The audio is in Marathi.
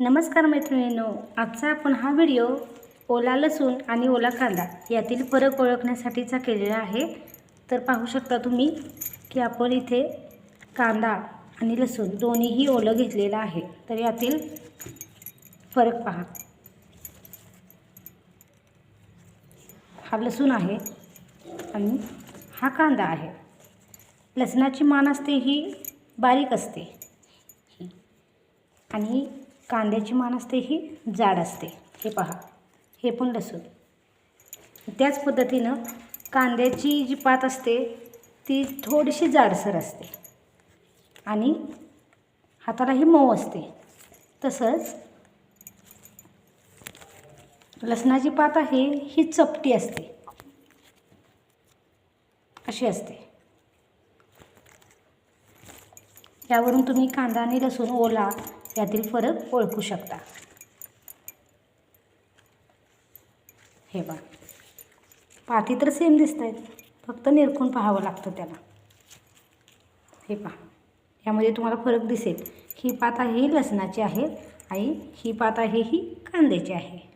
नमस्कार मैत्रिणींनो आजचा आपण हा व्हिडिओ ओला लसूण आणि ओला कांदा यातील फरक ओळखण्यासाठीचा केलेला आहे. तर पाहू शकता तुम्ही की आपण इथे कांदा आणि लसूण दोन्हीही ओलं घेतलेलं आहे. तर यातील फरक पहा. हा लसूण आहे आणि हा कांदा आहे. लसणाची मान असते ही बारीक असते. आणि कांद्याची मान असते ही जाड असते. हे पहा. हे पण लसूण. त्याच पद्धतीनं कांद्याची जी पात असते ती थोडीशी जाडसर असते. आणि हातालाही मऊ असते. तसंच लसणाची पात आहे ही चपटी असते. अशी असते. यावरून तुम्ही कांदा आणि लसूण ओला यातील फरक ओळखू शकता. हे बघ. पाती तर सेम दिसत आहेत फक्त निरखून पाहावं लागतं त्याला. हे पहा. यामध्ये तुम्हाला फरक दिसेल. ही पात आहे ही लसणाची आहे. आणि ही पात आहे ही कांद्याची आहे.